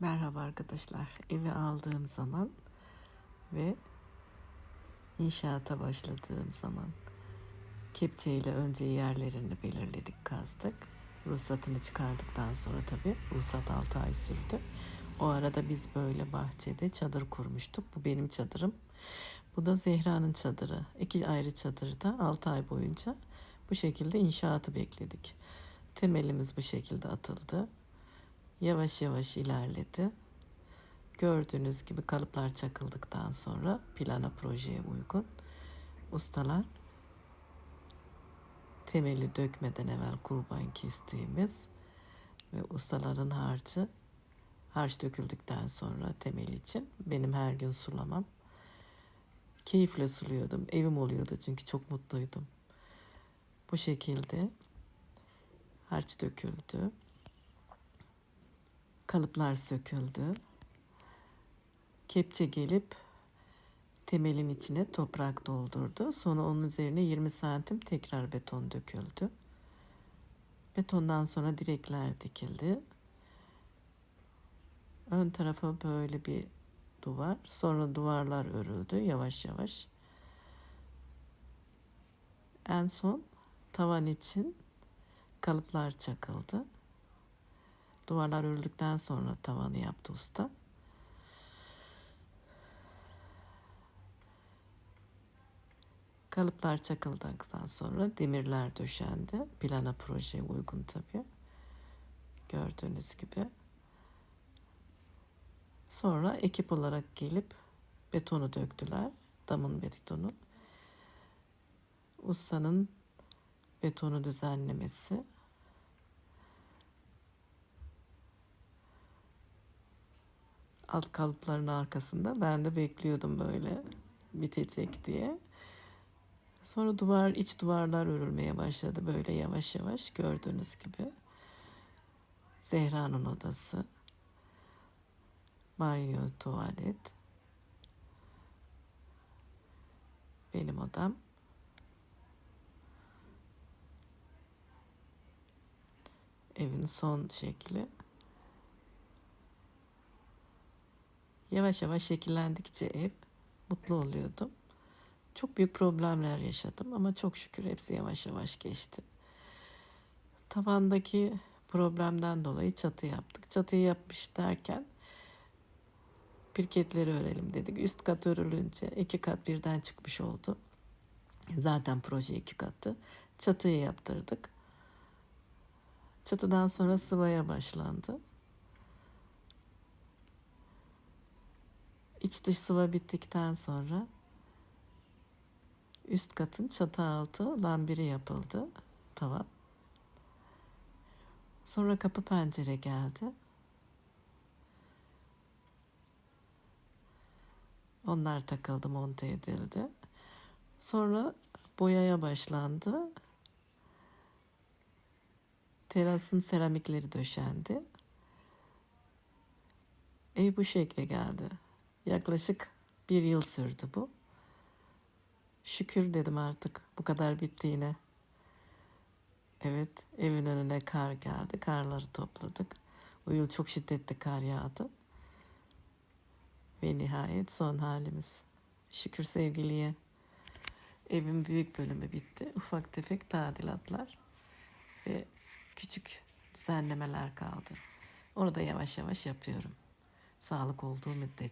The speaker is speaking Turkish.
Merhaba arkadaşlar. Evi aldığım zaman ve inşaata başladığım zaman kepçeyle önce yerlerini belirledik, kazdık. Ruhsatını çıkardıktan sonra tabii ruhsat 6 ay sürdü. O arada biz böyle bahçede çadır kurmuştuk. Bu benim çadırım. Bu da Zehra'nın çadırı. İki ayrı çadırda 6 ay boyunca bu şekilde inşaatı bekledik. Temelimiz bu şekilde atıldı yavaş yavaş ilerledi. Gördüğünüz gibi kalıplar çakıldıktan sonra plana projeye uygun ustalar temeli dökmeden evvel kurban kestiğimiz ve ustaların harcı harç döküldükten sonra temel için benim her gün sulamam. Keyifle suluyordum. Evim oluyordu çünkü çok mutluydum. Bu şekilde harç döküldü. Kalıplar söküldü. Kepçe gelip temelin içine toprak doldurdu. Sonra onun üzerine 20 santim tekrar beton döküldü. Betondan sonra direkler dikildi. Ön tarafa böyle bir duvar. Sonra duvarlar örüldü yavaş yavaş. En son tavan için kalıplar çakıldı. Duvarlar örüldükten sonra tavanı yaptı usta. Kalıplar çakıldıktan sonra demirler döşendi. Plana projeye uygun tabii. Gördüğünüz gibi. Sonra ekip olarak gelip betonu döktüler. Damın betonu. Ustanın betonu düzenlemesi alt kalıpların arkasında. Ben de bekliyordum böyle bitecek diye. Sonra duvar, iç duvarlar örülmeye başladı böyle yavaş yavaş gördüğünüz gibi. Zehra'nın odası. Banyo, tuvalet. Benim odam. Evin son şekli. Yavaş yavaş şekillendikçe ev mutlu oluyordum. Çok büyük problemler yaşadım ama çok şükür hepsi yavaş yavaş geçti. Tavandaki problemden dolayı çatı yaptık. Çatıyı yapmış derken pirketleri örelim dedik. Üst kat örülünce iki kat birden çıkmış oldu. Zaten proje iki kattı. Çatıyı yaptırdık. Çatıdan sonra sıvaya başlandı. İç dış sıva bittikten sonra üst katın çatı altı lambiri yapıldı. Tavan. Sonra kapı pencere geldi. Onlar takıldı, monte edildi. Sonra boyaya başlandı. Terasın seramikleri döşendi. Ev bu şekle geldi. Yaklaşık bir yıl sürdü bu. Şükür dedim artık bu kadar bittiğine. Evet evin önüne kar geldi. Karları topladık. O yıl çok şiddetli kar yağdı. Ve nihayet son halimiz. Şükür sevgiliye. Evin büyük bölümü bitti. Ufak tefek tadilatlar ve küçük düzenlemeler kaldı. Onu da yavaş yavaş yapıyorum. Sağlık olduğu müddetçe.